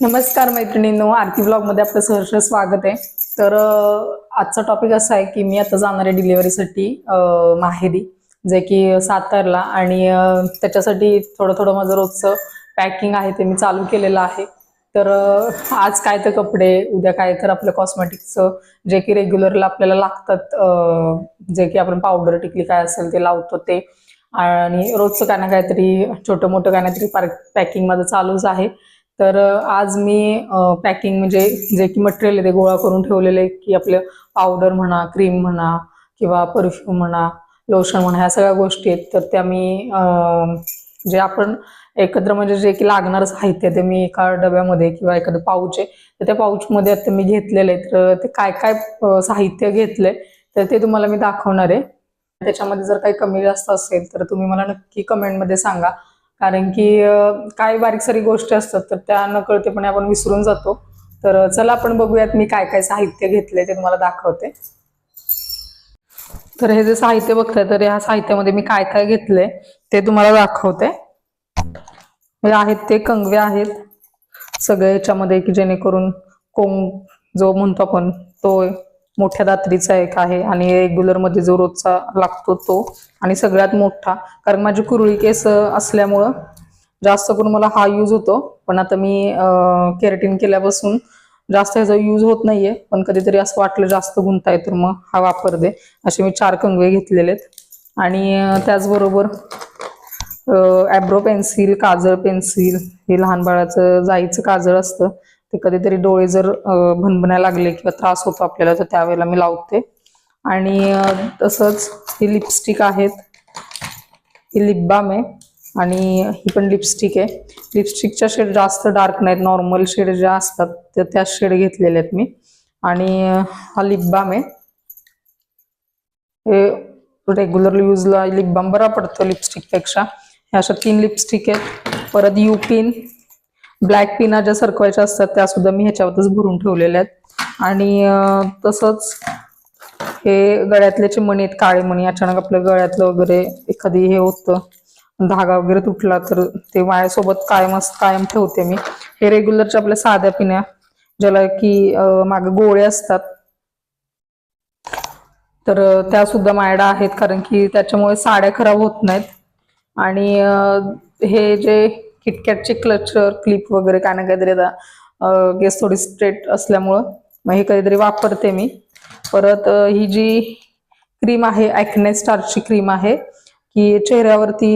नमस्कार मैत्रिणींनो आरती ब्लॉगमध्ये आपलं सहर्ष स्वागत आहे. तर आजचा टॉपिक असा आहे की मी आता जाणार आहे डिलिव्हरीसाठी माहेरी. जे की सातारला आणि त्याच्यासाठी थोडं थोडं माझं रोजचं पॅकिंग आहे ते मी चालू केलेलं आहे. तर आज काय तर कपडे उद्या काय तर आपलं कॉस्मेटिक्सचं जे की रेग्युलरला आपल्याला लागतात जे की आपण पावडर टिकली काय असेल ते लावतो ते. आणि रोजचं काय ना काहीतरी छोटं मोठं काय ना काहीतरी पॅकिंग माझं चालूच आहे. तर आज मी पॅकिंग म्हणजे जे की मटेरियल आहे ते गोळा करून ठेवलेले की आपलं पावडर म्हणा क्रीम म्हणा किंवा परफ्यूम म्हणा लोशन म्हणा ह्या सगळ्या गोष्टी आहेत. तर त्या मी जे आपण एकत्र म्हणजे जे की लागणारं साहित्य आहे ते मी एका डब्यामध्ये किंवा एखादं पाऊच आहे तर त्या पाऊचमध्ये आता मी घेतलेलं आहे. तर ते काय काय साहित्य घेतलंय तर ते तुम्हाला मी दाखवणार आहे. त्याच्यामध्ये जर काही कमी जास्त असेल तर तुम्ही मला नक्की कमेंटमध्ये सांगा. कारण की काय काही बारीक सारी गोष्टी असतात तर त्या नकळतेपणे आपण विसरून जातो. तर चला आपण बघूयात मी काय काय साहित्य घेतले ते तुम्हाला दाखवते. तर हे जे साहित्य बघताय तर ह्या साहित्यामध्ये मी काय काय घेतले ते तुम्हाला दाखवते. हे आहेत ते कंगवे आहेत. सगळे याच्यामध्ये की जेणेकरून कोंग जो म्हणतो आपण तो मोठ्या दात्रीचा एक आहे आणि रेग्युलरमध्ये जो रोजचा लागतो तो आणि सगळ्यात मोठा. कारण माझी कुरळी केस असल्यामुळं जास्त करून मला हा यूज होतो. पण आता मी केरेटिन केल्यापासून जास्त ह्याचा यूज होत नाहीये. पण कधीतरी असं वाटलं जास्त गुंताय तर मग हा वापर दे. असे मी चार कंगवे घेतलेले आहेत. आणि त्याचबरोबर ॲब्रो पेन्सिल काजळ पेन्सिल हे लहान बाळाचं जाईचं काजळ असतं. ते कधीतरी डोळे जर भनभण्या लागले किंवा त्रास होतो आपल्याला तर त्यावेळेला मी लावते. आणि तसंच ही लिपस्टिक आहेत. ही लिप बाम आहे आणि ही पण लिपस्टिक आहे. लिपस्टिकच्या शेड जास्त डार्क नाहीत नॉर्मल शेड ज्या असतात त्या त्या शेड घेतलेल्या आहेत मी. आणि हा लिप बाम आहे. हे रेग्युलर यूजला लिप बाम बरा पडतो लिपस्टिकपेक्षा ह्या अशा तीन लिपस्टिक आहेत. परत युपिन ब्लॅक पिना ज्या सरकवायच्या असतात त्या सुद्धा मी ह्याच्यावरच भरून ठेवलेल्या आहेत. आणि तसंच हे गळ्यातल्याचे मणी आहेत काळे मणी. अचानक आपल्या गळ्यातलं वगैरे एखादी हे होतं धागा वगैरे तुटला तर ते माझ्यासोबत कायम कायम ठेवते मी. हे रेग्युलरच्या आपल्या साध्या पिण्या ज्याला की मागे गोळे असतात. तर त्या सुद्धा मायडा आहेत कारण की त्याच्यामुळे साड्या खराब होत नाहीत. आणि हे जे किटकॅटचे क्लचर क्लिप वगैरे काय ना काहीतरी आता थोडी स्ट्रेट असल्यामुळं मग हे कधीतरी वापरते मी. परत ही जी क्रीम आहे ॲक्ने स्टारची क्रीम आहे की चेहऱ्यावरती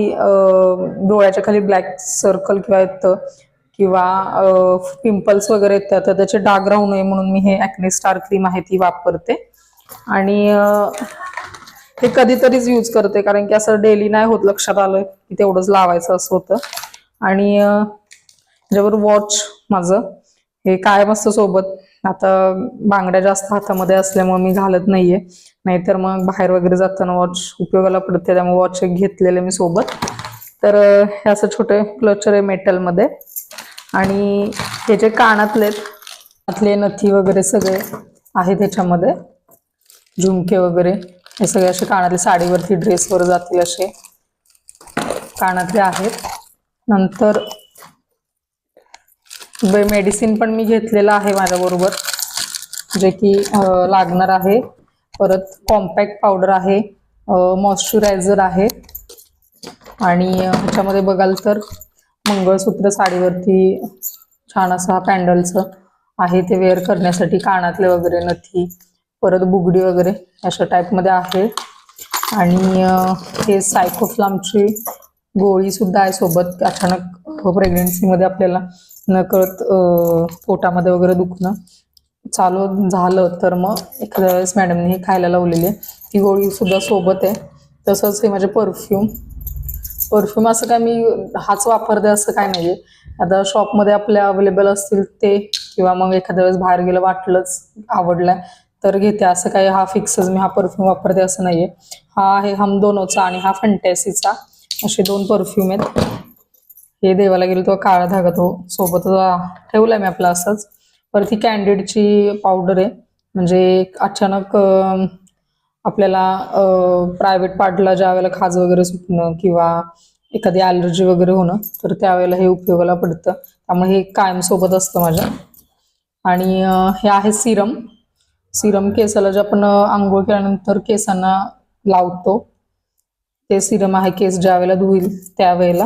डोळ्याच्या खाली ब्लॅक सर्कल किंवा येतं किंवा पिंपल्स वगैरे येतात तर त्याचे डाग राहू नये म्हणून मी हे ॲक्ने स्टार क्रीम आहे ती वापरते. आणि हे कधीतरीच यूज करते कारण की असं डेली नाही होत लक्षात आलं की तेवढंच लावायचं असं होतं. आणि ज्यावर वॉच माझं. हे कायम असतं सोबत. आता बांगड्या जास्त हातामध्ये असल्यामुळे मी घालत नाहीये. नाहीतर मग बाहेर वगैरे जाताना वॉच उपयोगाला पडते. त्यामुळे वॉच एक घेतलेले मी सोबत. तर हे असं छोटे क्लचर आहे मेटलमध्ये आणि हे जे कानातले आहेत, नथी वगैरे सगळे आहेत ह्याच्यामध्ये झुमके वगैरे. हे सगळे असे कानातले साडीवरती ड्रेसवर जातील असे कानातले आहेत. नंतर मेडिसिन पण मी घेतलेलं आहे माझ्याबरोबर जे की लागणार आहे. परत कॉम्पॅक्ट पावडर आहे मॉइश्चरायझर आहे. आणि ह्याच्यामध्ये बघाल तर मंगळसूत्र साडीवरती छान असा हा पॅन्डलचं आहे ते वेअर करण्यासाठी कानातले वगैरे नथी परत बुगडी वगैरे अशा टाईपमध्ये आहे. आणि हे सायकोफ्लामची गोळी सुद्धा आहे सोबत. अचानक प्रेग्नेन्सीमध्ये आपल्याला नकळत पोटामध्ये वगैरे दुखणं चालू झालं तर मग एखाद्या वेळेस मॅडमने हे खायला लावलेली आहे. ती गोळी सुद्धा सोबत आहे. तसंच हे माझे परफ्यूम परफ्यूम असं काय मी हाच वापरते असं काय नाही आहे आता शॉपमध्ये आपल्या अवेलेबल असतील ते किंवा मग एखाद्या वेळेस बाहेर गेलं वाटलंच आवडलाय तर घेते. असं काही हा फिक्सच मी हा परफ्यूम वापरते असं नाहीये. हा आहे हमदोनोचा आणि हा फंटॅसीचा असे दोन परफ्यूम आहेत. हे देवाला गेलो तो काळा धागा तो सोबत ठेवलाय मी आपला असंच. परत ही कॅन्डिडची पावडर आहे. म्हणजे एक अचानक आपल्याला प्रायव्हेट पार्टला ज्या वेळेला खाज वगैरे सुटणं किंवा एखादी ॲलर्जी वगैरे होणं तर त्यावेळेला हे उपयोगाला पडतं. त्यामुळे हे कायम सोबत असतं माझ्या. आणि हे आहे सिरम. सिरम केसाला जे आपण आंघोळ केल्यानंतर केसांना लावतो ते सिरम आहे केस ज्या वेळेला धुईल त्यावेळेला.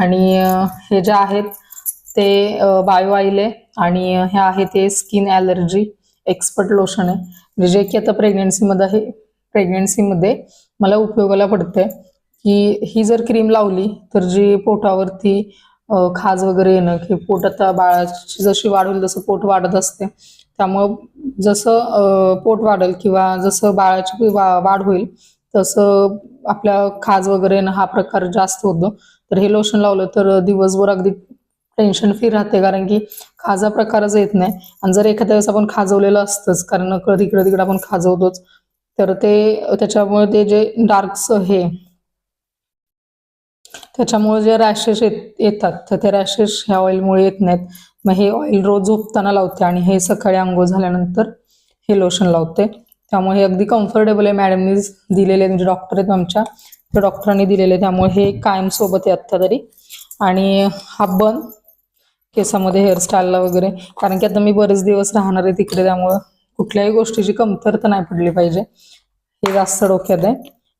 आणि हे जे आहेत ते बायो आईले आहे आणि हे आहे ते स्किन ॲलर्जी एक्सपर्ट लोशन आहे. म्हणजे जे की आता प्रेग्नेन्सीमध्ये आहे प्रेग्नेन्सीमध्ये मला उपयोगाला पडते की ही जर क्रीम लावली तर जी पोटावरती खाज वगैरे येणं की पोट आता बाळाची जशी वाढ होईल तसं पोट वाढत असते. त्यामुळं जसं पोट वाढेल किंवा जसं बाळाची वा- वाढ होईल तसं आपल्या खाज वगैरे हा प्रकार जास्त होतो. तर हे लोशन लावलं तर दिवसभर अगदी टेन्शन फ्री राहते कारण की खाजा प्रकारच येत नाही. आणि जर एखाद्या वेळेस आपण खाजवलेलं असतंच कारण कधी इकडे तिकडे आपण खाजवतोच तर ते त्याच्यामुळे ते जे डार्क्स हे त्याच्यामुळे जे रॅशेस येतात तर ते रॅशेस ह्या ऑइलमुळे येत नाहीत. मग हे ऑइल रोज झोपताना लावते आणि हे सकाळी आंघोळ झाल्यानंतर हे लोशन लावते. त्यामुळे हे अगदी कम्फर्टेबल आहे. मॅडमनी दिलेले म्हणजे डॉक्टर आहेत आमच्या. त्या डॉक्टरांनी दिलेले त्यामुळे हे कायम सोबत आहे आत्ता तरी. आणि हा बन केसामध्ये हेअरस्टाईलला वगैरे. कारण की आता मी बरेच दिवस राहणार आहे तिकडे. त्यामुळं कुठल्याही गोष्टीची कमतरता नाही पडली पाहिजे. हे जास्त डोक्यात आहे.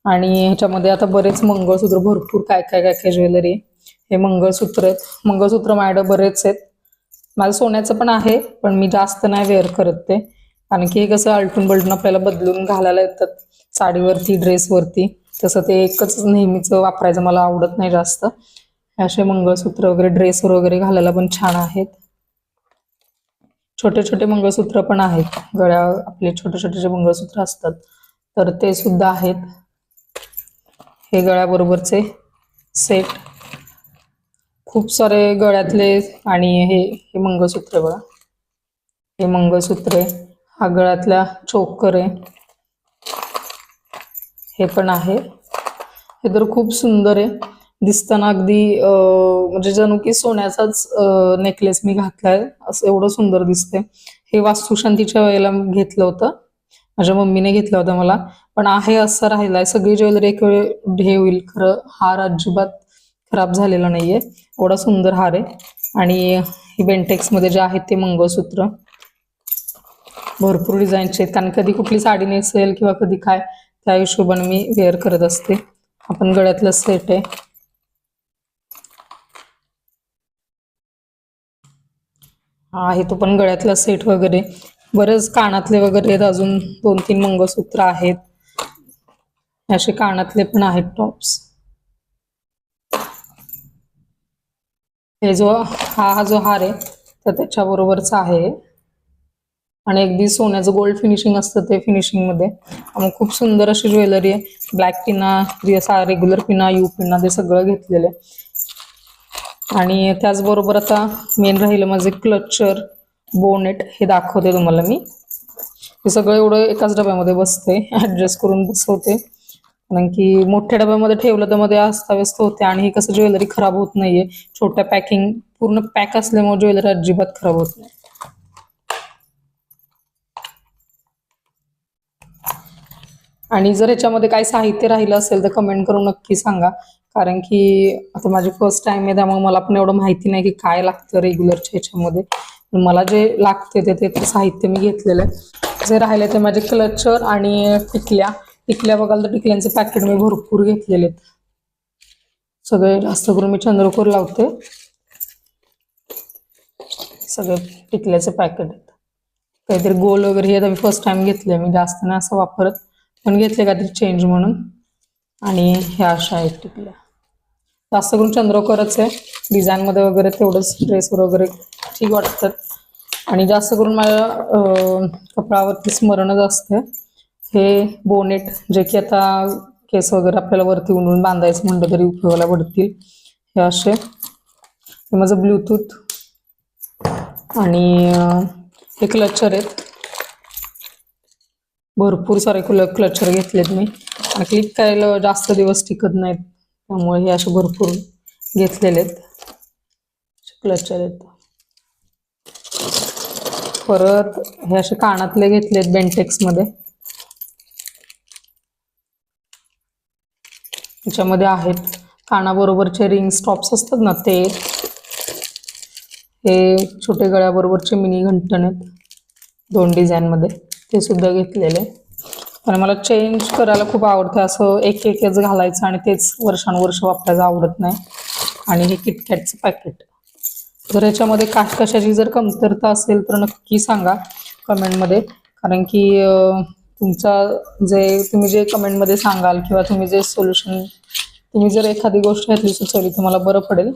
आणि ह्याच्यामध्ये आता बरेच मंगळसूत्र भरपूर काय काय काय काय ज्वेलरी हे मंगळसूत्र आहेत. मंगळसूत्र माझ्याकडे बरेच आहेत. माझं सोन्याचं पण आहे पण मी जास्त नाही वेअर करत ते. कारण की कसं आलटून बलटून आपल्याला बदलून घालायला येतात. साडीवरती ड्रेसवरती तसं ते एकच नेहमीचं वापरायचं मला आवडत नाही जास्त. असे मंगळसूत्र वगैरे ड्रेसवर वगैरे घालायला पण छान आहेत. छोटे छोटे मंगळसूत्र पण आहेत. गळ्या आपले छोटे छोटे जे मंगळसूत्र असतात तर ते सुद्धा आहेत. हे गळ्याबरोबरचे सेट खूप सारे गळ्यातले आणि हे हे मंगळसूत्र बघा. हे मंगळसूत्र आहे. हा गळ्यातला चोकर आहे हे पण आहे. हे तर खूप सुंदर आहे. दिसताना अगदी म्हणजे जणू की सोन्याचाच नेकलेस मी घातलाय. असं एवढं सुंदर दिसते हे वास्तुशांतीच्या वेळेला घेतलं होतं. माझ्या मम्मीने घेतलं होतं मला. पण आहे असं राहिलाय. सगळी ज्वेलरी एक वेळ हे होईल. खरं हार अजिबात खराब झालेला नाहीये. एवढा सुंदर हार आहे. आणि बेंटेक्समध्ये जे आहेत ते मंगळसूत्र. भरपूर डिझाईनचे आहेत. कारण कधी कुठली साडी नेसेल किंवा कधी काय त्या हिशोबाने मी वेअर करत असते. आपण गळ्यातलं सेट आहे. हा आहे तो पण गळ्यातला सेट वगैरे. बरंच कानातले वगैरे आहेत. अजून दोन तीन मंगळसूत्र आहेत. असे कानातले पण आहेत टॉप्स हे जो हा हा जो हार आहे तर त्याच्या बरोबरचा आहे. आणि अगदी सोन्याचं गोल्ड फिनिशिंग असतं ते फिनिशिंगमध्ये मग खूप सुंदर अशी ज्वेलरी आहे. ब्लॅक पिना असा रेग्युलर पिना यू पिना ते सगळं घेतलेलं आहे. आणि त्याचबरोबर आता मेन राहिलं माझे क्लचर बोनेट हे दाखवते तुम्हाला मी. हे सगळं एवढं एकाच डब्यामध्ये बसते ऍडजस्ट करून बसवते. कारण की मोठ्या डब्यामध्ये ठेवलं तर मध्ये अस्ताव्यस्त होते आणि हे कसं ज्वेलरी खराब होत नाहीये. छोट्या पॅकिंग पूर्ण पॅक असल्यामुळे ज्वेलरी अजिबात खराब होत नाही. आणि जर याच्यामध्ये काही साहित्य राहिलं असेल तर कमेंट करून नक्की सांगा. कारण की आता माझी फर्स्ट टाइम आहे त्यामुळे मला पण एवढं माहिती नाही की काय लागतं रेग्युलरच्या ह्याच्यामध्ये. मला जे लागते ते ते साहित्य मी घेतलेलं आहे. जे राहिले ते माझे क्लचर आणि टिकल्या. टिकल्या बघाल तर टिकल्यांचे पॅकेट मी भरपूर घेतलेले आहेत. सगळे जास्त करून मी चंद्रकोर लावते. सगळे टिकल्याचे पॅकेट आहेत. काहीतरी गोल वगैरे हे आता मी फर्स्ट टाइम घेतले मी जास्त नाही असं वापरत. पण घेतले काहीतरी चेंज म्हणून? आणि ह्या अशा आहेत टिकल्या जास्त करून चंद्रोकरच आहे. डिझाईनमध्ये वगैरे तेवढंच ड्रेसवर वगैरे ठीक वाटतात आणि जास्त करून माझ्या कपडावरती स्मरणच आहे हे बोनेट जे की आता केस वगैरे आपल्याला वरती उंडून बांधायचं म्हणलं तरी उपयोगाला पडतील. हे असे. हे माझं ब्लूटूथ आणि हे क्लचर आहेत. भरपूर सारे कुल क्लचर घेतलेत मी. आणि क्लिप करायला जास्त दिवस टिकत नाहीत. त्यामुळे हे असे भरपूर घेतलेले आहेत क्लचर आहेत. परत हे असे कानातले घेतलेत बेंटेक्समध्ये त्याच्यामध्ये आहेत. कानाबरोबरचे रिंग स्टॉप्स असतात ना ते. हे छोटे गळ्याबरोबरचे मिनी घंटण आहेत. दोन डिझाईनमध्ये ते सुद्धा घेतलेले. आणि मला चेंज करायला खूप आवडतं असं एक एकच घालायचं आणि तेच वर्षानुवर्ष वापरायचं आवडत नाही. आणि हे किटकॅटचं पॅकेट जर ह्याच्यामध्ये काश कशाची जर कमतरता असेल तर नक्की सांगा कमेंटमध्ये. कारण की तुमचा जे तुम्ही जे कमेंटमध्ये सांगाल किंवा तुम्ही जे सोल्युशन तुम्ही जर एखादी गोष्ट घेतली सुचवली तर मला बरं पडेल.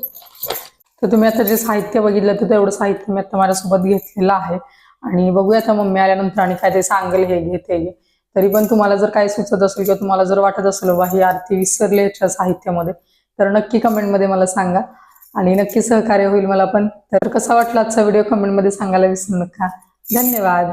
तर तुम्ही आता जे साहित्य बघितलं तर तेवढं साहित्य मी आता माझ्यासोबत घेतलेलं आहे. आणि बघूया आता मम्मी आल्यानंतर आणि काय ते सांगेल हे घे ते घे. तरी पण तुम्हाला जर काय सुचत असेल किंवा तुम्हाला जर वाटत असेल बा ही आरती विसरली याच्या साहित्यामध्ये तर नक्की कमेंटमध्ये मला सांगा. आणि नक्की सहकार्य होईल मला पण. तर कसा वाटला आजचा व्हिडिओ? कमेंटमध्ये सांगायला विसरू नका. धन्यवाद.